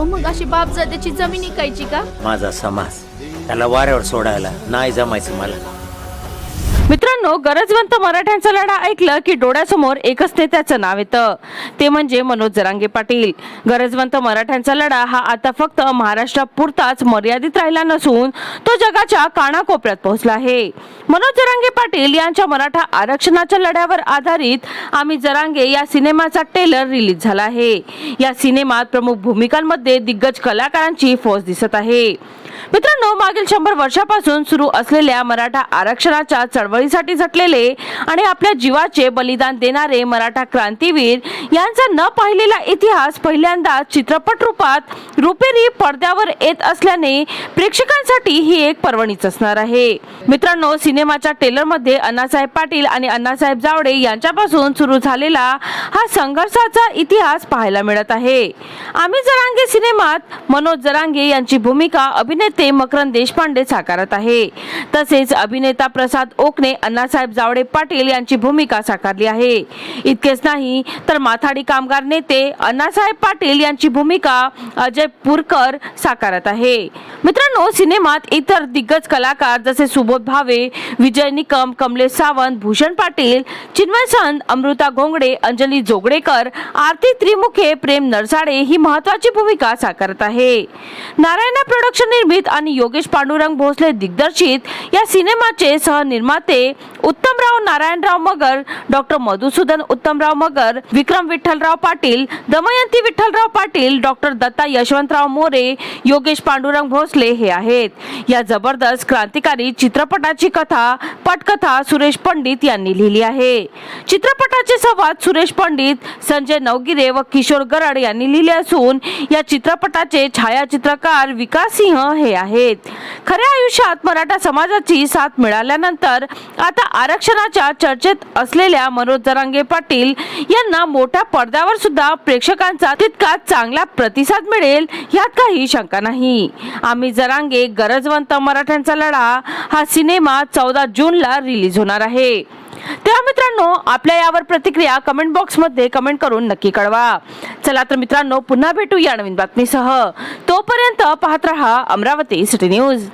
हो मग अशी बापजाद्याची जमीन इकायची का? माझा समाज त्याला वाऱ्यावर सोडायला नाही जमायचं मला. मित्रांनो गरजवंत मराठ्यांचा लढा ऐकलं की डोळ्यासमोर एकच नेत्याचं नाव येतं. ते म्हणजे मनोज जरांगे पाटील. गरजवंत मराठ्यांचा लढा हा आता फक्त महाराष्ट्रापुरताच मर्यादित राहिला नसून तो जगाच्या कानाकोपऱ्यात पोहोचला आहे. मनोज जरांगे पाटील यांच्या मराठा आरक्षणाच्या लढ्यावर आधारित आम्ही जरांगे या सिनेमाचा टेलर रिलीज झाला आहे. या सिनेमात प्रमुख भूमिकांमध्ये दिग्गज कलाकारांची फौज दिसत आहे. मित्रांनो मागील शंभर वर्षापासून सुरू असलेल्या मराठा आरक्षणाच्या चळवळीसाठी झटलेले आणि आपल्या जीवाचे बलिदान देणारे मराठा क्रांतीवीर यांचा न पाहिलेला इतिहास पहिल्यांदाच चित्रपट रूपात रुपेरी पडद्यावर येत असल्याने प्रेक्षकांसाठी ही एक पर्वणीच असणार आहे. मित्रांनो सिनेमाच्या टेलरमध्ये अण्णासाहेब पाटील आणि अण्णासाहेब जावडे यांच्यापासून सुरू झालेला हा संघर्षाचा इतिहास पाहायला मिळत आहे. आम्ही जरांगे सिनेमात मनोज जरांगे यांची भूमिका अभिनेते मकरंद देशपांडे साकारत आहे. तसेच अभिनेता प्रसाद ओकने अण्णासाहेब जावडे पाटील यांची भूमिका साकारली आहे. इतकेच नाही तर माथाडी कामगार नेते अण्णासाहेब पाटील यांची भूमिका अजय पुरकर साकारत आहे. मित्रांनो सिनेमात इतर दिग्गज कलाकार जसे सुबोध भावे विजय निकम कमलेश सावंत भूषण पाटील चिन्मय संत अमृता घोंगडे अंजली जोगडेकर आरती त्रिमुखे प्रेम नरसाडे ही महत्वाची भूमिका साकारत आहे. नारायणा प्रोडक्शन निर्मित आणि योगेश पांडुरंग भोसले दिग्दर्शित या सिनेमाचे सहनिर्माते उत्तमराव नारायणराव मगर डॉक्टर मधुसूदन उत्तमराव मगर विक्रम विठ्ठलराव पाटील दमयंती विठ्ठलराव पाटील डॉक्टर दत्ता यशवंतराव मोरे योगेश पांडुरंग भोसले हे आहेत. या जबरदस्त क्रांतिकारी चित्रपटाची कथा पटकथा सुरेश पंडित यांनी लिहिली आहे. चित्रपटाचे संवाद सुरेश पंडित संजय नवगिरे व किशोर गरड यांनी लिहिले असून या चित्रपटाचे छायाचित्रकार विकास सिंह हे आहेत. खऱ्या आयुष्यात मराठा समाजाची साथ मिळाल्यानंतर आता आरक्षणाच्या चर्चेत असलेल्या मनोज जरांगे पाटील यांना मोठ्या पडद्यावर सुद्धा प्रेक्षकांचा तितका चांगला प्रतिसाद मिळेल यात काही शंका नाही. आम्ही जरांगे गरजवंत मराठ्यांचा लढा हा सिनेमा चौदा जूनला रिलीज होणार आहे. तेव्हा मित्रांनो आपल्या यावर प्रतिक्रिया कमेंट बॉक्समध्ये कमेंट करून नक्की कळवा. चला तर मित्रांनो पुन्हा भेटू या नवीन बातमीसह. तोपर्यंत पाहत रहा अमरावती सिटी न्यूज.